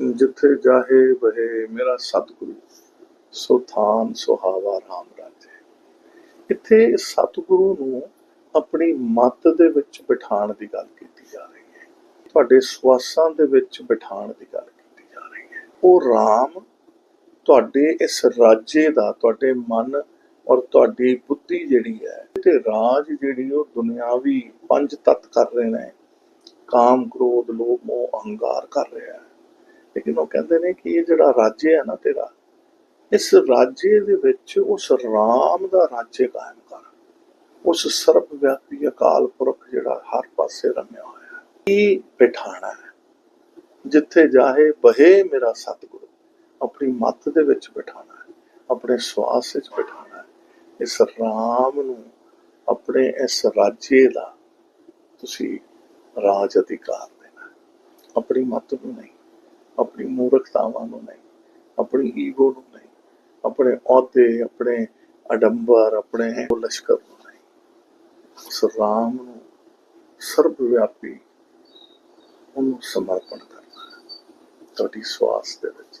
ਜਿੱਥੇ ਜਾਹੇ ਬਹੇ ਮੇਰਾ ਸਤਿਗੁਰੂ, ਸੋ ਥਾਨ ਸੁਹਾਵਾ ਰਾਮ ਰਾਜੇ। ਇੱਥੇ ਸਤਿਗੁਰੂ ਨੂੰ ਆਪਣੀ ਮੱਤ ਦੇ ਵਿੱਚ ਬਿਠਾਉਣ ਦੀ ਗੱਲ ਕੀਤੀ ਜਾ ਰਹੀ ਹੈ। ਤੁਹਾਡੇ ਸਵਾਸਾਂ ਦੇ ਵਿੱਚ ਬਿਠਾਉਣ ਦੀ ਗੱਲ ਕੀਤੀ ਜਾ ਰਹੀ ਹੈ। ਉਹ ਰਾਮ ਤੁਹਾਡੇ ਇਸ ਰਾਜੇ ਦਾ, ਤੁਹਾਡੇ ਮਨ ਔਰ ਤੁਹਾਡੀ ਬੁੱਧੀ ਜਿਹੜੀ ਹੈ, ਤੇ ਰਾਜ ਜਿਹੜੀ ਉਹ ਦੁਨਿਆਵੀ ਪੰਜ ਤੱਤ ਕਰ ਰਹੇ ਨੇ। ਕਾਮ, ਕ੍ਰੋਧ, ਲੋਭ, ਮੋਹ, ਅਹੰਕਾਰ ਕਰ ਰਿਹਾ ਹੈ। ਲੇਕਿਨ ਉਹ ਕਹਿੰਦੇ ਨੇ ਕਿ ਇਹ ਜਿਹੜਾ ਰਾਜੇ ਹੈ ਨਾ ਤੇਰਾ, ਇਸ ਰਾਜੇ ਦੇ ਵਿੱਚ ਉਸ ਰਾਮ ਦਾ ਰਾਜੇ ਕਾਇਮ ਕਰ। ਉਸ ਸਰਬ ਵਿਆਪੀ ਅਕਾਲ ਪੁਰਖ ਜਿਹੜਾ ਹਰ ਪਾਸੇ ਰਮਿਆ ਹੋਇਆ ਹੈ। ਇਹ ਬਿਠਾਣਾ ਹੈ? ਜਿੱਥੇ ਜਾਹੇ ਬਹੇ ਮੇਰਾ ਸਤਿਗੁਰੂ, ਆਪਣੀ ਮੱਤ ਦੇ ਵਿੱਚ ਬਿਠਾਣਾ ਹੈ, ਆਪਣੇ ਸਵਾਸ ਵਿੱਚ ਬਿਠਾਣਾ ਹੈ। ਇਸ ਰਾਮ ਨੂੰ ਆਪਣੇ ਇਸ ਰਾਜੇ ਦਾ ਤੁਸੀਂ ਰਾਜ ਅਧਿਕਾਰ ਦੇਣਾ ਆਪਣੀ ਮੱਤ ਨੂੰ ਨਹੀਂ। ਆਪਣੀ ਮੂਰਖਤਾਵਾਂ ਨੂੰ ਨਹੀਂ, ਆਪਣੀ ਈਗੋ ਨੂੰ ਨਹੀਂ, ਆਪਣੇ ਅਹੁਦੇ, ਆਪਣੇ ਅਡੰਬਰ, ਆਪਣੇ ਲਸ਼ਕਰ ਨੂੰ ਨਹੀਂ। ਉਸ ਰਾਮ ਨੂੰ ਸਰਬ ਵਿਆਪੀ ਉਹਨੂੰ ਸਮਰਪਣ ਕਰਨਾ ਤੁਹਾਡੀ ਸਵਾਸ ਦੇ ਵਿੱਚ।